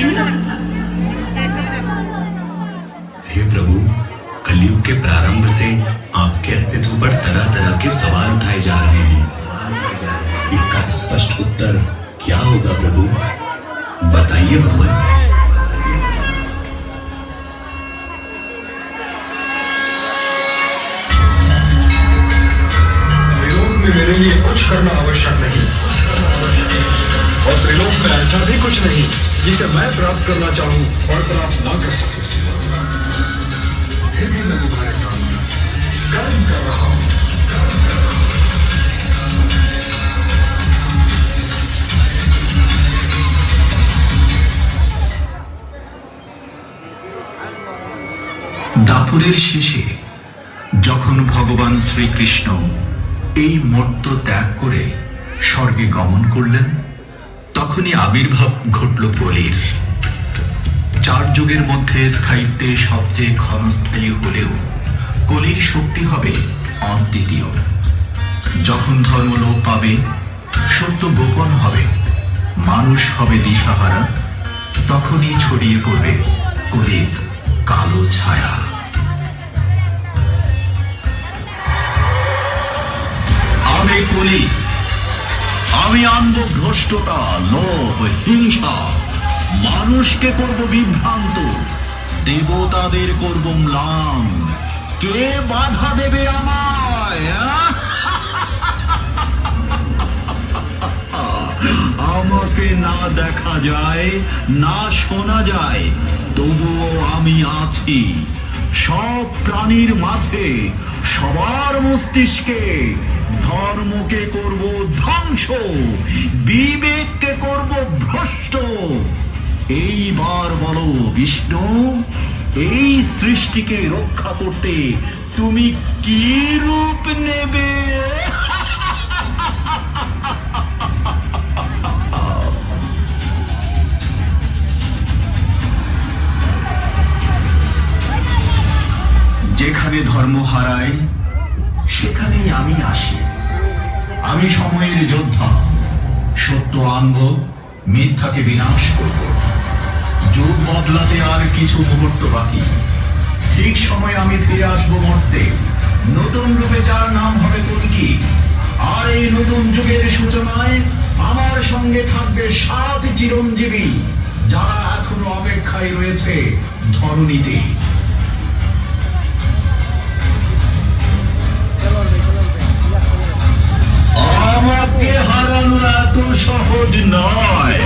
हे प्रभु, कलयुग के प्रारंभ से आपके अस्तित्व पर तरह तरह के सवाल उठाए जा रहे हैं। इसका स्पष्ट उत्तर क्या होगा प्रभु? बताइए भगवान। मेरे लिए कुछ करना आवश्यक नहीं। और त्रिलोक में ऐसा भी कुछ नहीं जिसे मैं प्राप्त करना चाहूं और प्राप्त ना कर सकूं फिर भी मैं तुम्हारे सामने कर्म कर रहा हूं দাপুরের শেষে যখন ভগবান শ্রীকৃষ্ণ এই মর্ত ত্যাগ করে স্বর্গে গমন করলেন তখনই আবির্ভাব ঘটল কলির চার যুগের মধ্যে স্থায়িত্বে সবচেয়ে ক্ষণস্থায়ী হলেও কলির শক্তি হবে অদ্বিতীয়। যখন ধর্ম লোপ পাবে, সত্য গোপন হবে, মানুষ হবে দিশাহারা, তখনই ছড়িয়ে পড়বে কলির কালো ছায়া। আমি কলি আমি আনব ভ্রষ্টতা, লোভ, হিংসা। মানুষকে করব বিভ্রান্ত, দেবতাদের করব ম্লান। কে বাধা দেবে আমায়? আমাকে না দেখা যায়, না শোনা যায়, তবুও আমি আছি। সব প্রাণীর মাঝে, সবার মস্তিষ্কে ধর্মকে করব ধ্বংস, বিবেককে করব ভ্রষ্ট। এইবার বলো, বিষ্ণু, এই সৃষ্টিকে রক্ষা করতে তুমি কি রূপ নেবে? আমি সময়ের যোদ্ধা, সত্য আনব, মিথ্যাকে বিনাশ করব। যুগ বদলাতে আর কিছু মুহূর্ত বাকি। ঠিক সময় আমি ফিরে আসব মর্তে। নতুন রূপে যার নাম হবে কলকি আর এই নতুন যুগের সূচনায় আমার সঙ্গে থাকবে সাত চিরঞ্জীবী, যারা এখনও অপেক্ষায় রয়েছে ধরণীতে। আমাকে হারানো এত সহজ নয়।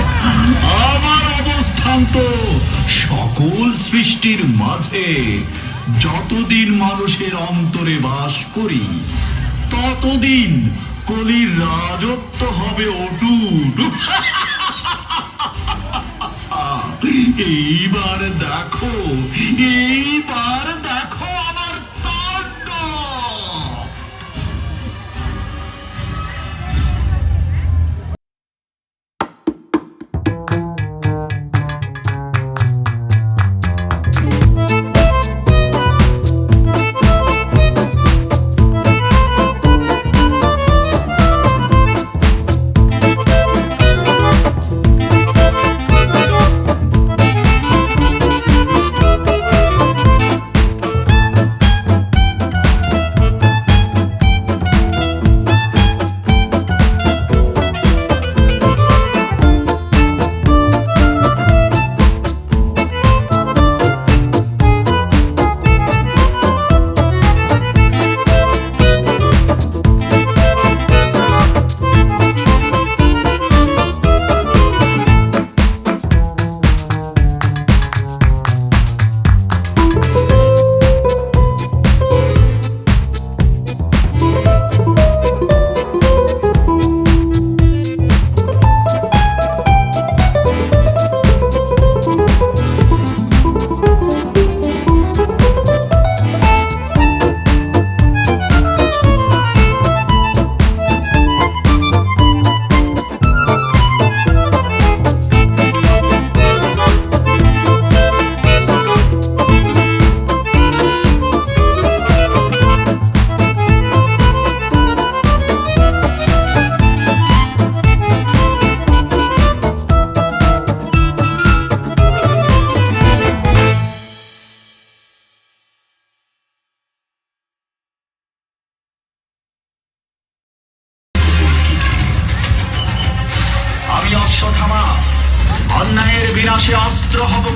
আমার অবস্থান তো সকল সৃষ্টির মাঝে। যতদিন মানুষের অন্তরে বাস করি, ততদিন কলির রাজত্ব হবে অটুট। এইবার দেখো এইবার দেখো।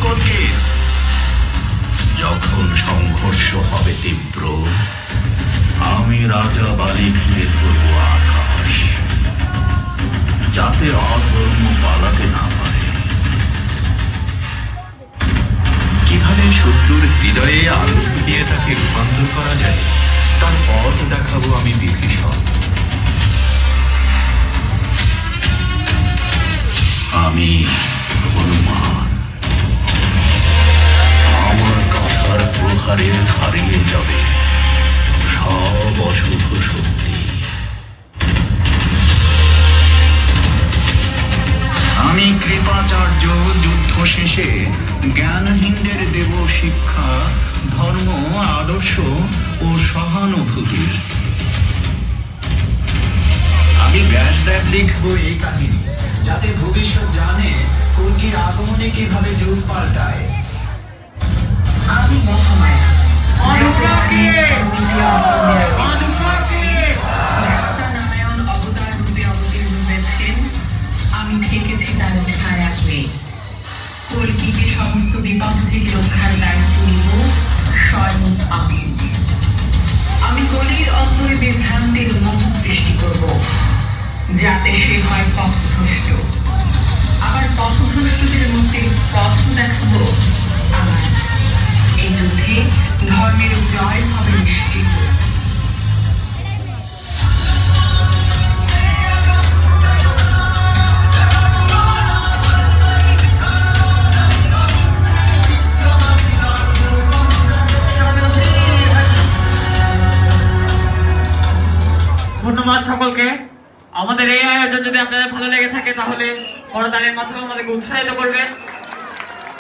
কর্কের যখন সংঘর্ষ হবে তীব্র, আমি রাজা বালি ঘিরে ধরব আকাশ, যাতে অধর্ম পালাতে না পারে। কীভাবে শত্রুর হৃদয়ে আগুন ঢুকিয়ে তাকে রূপান্তর করা যায়, তার পথ দেখাবো আমি বিভীষণ। হারিয়ে যাবে। সব অশুভ শক্তি। আমি কৃপাচার্য যুদ্ধ শেষে জ্ঞানহীনদের দেব শিক্ষা, ধর্ম, আদর্শ ও সহানুভূতির আমি ব্যাসদেব লিখব এই কাহিনী, যাতে ভবিষ্যৎ জানে কলকির আগমনে কীভাবে যুগ পাল্টায়। আমি সকলকে, আমাদের এই আয়োজন যদি আপনাদের ভালো লেগে থাকে, তাহলে করতালের মাধ্যমে আমাদেরকে উৎসাহিত করবেন।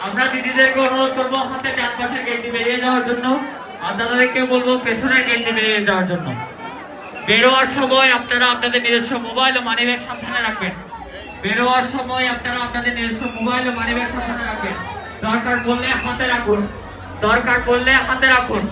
আমরা দিদিদেরকে অনুরোধ করব হাতে চার পাশের গেট দিয়ে বেরিয়ে যাওয়ার জন্য, আর দাদাদেরকে বলব, পেছনের দিয়ে বেরিয়ে যাওয়ার জন্য। বেরোয়ার সময় আপনারা আপনাদের নিজস্ব মোবাইল ও মানিব্যাগ সাবধানে রাখবেন। বেরোয়ার সময় আপনারা আপনাদের নিজস্ব মোবাইল ও মানিব্যাগ সাবধানে রাখবেন। দরকার পড়লে হাতে রাখুন। দরকার পড়লে হাতে রাখুন।